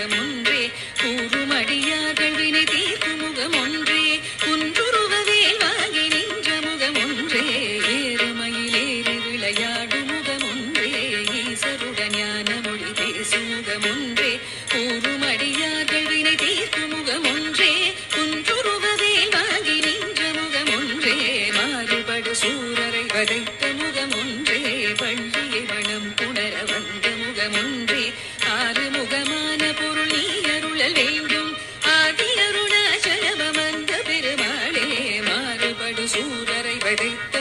முகமொன்றே கூறுமடியார்கள் வினை தீர்க்கும் முகமொன்றே குன்றுருவவேல் வாங்கி நின்ற முகமொன்றே ஏறுமயிலேறி விளையாடும் முகமொன்றே ஈசருட ஞான மொழி பேசும் முகமொன்றே கூறுமடியார்கள் வினை தீர்க்கும் முகமொன்றே குன்றுருவவேல் வாங்கி நின்ற முகமொன்றே மாறுபடு சூரரை வதைத்த முகமொன்றே வள்ளியை மனம் புணர வந்த முகமொன்றே. ready?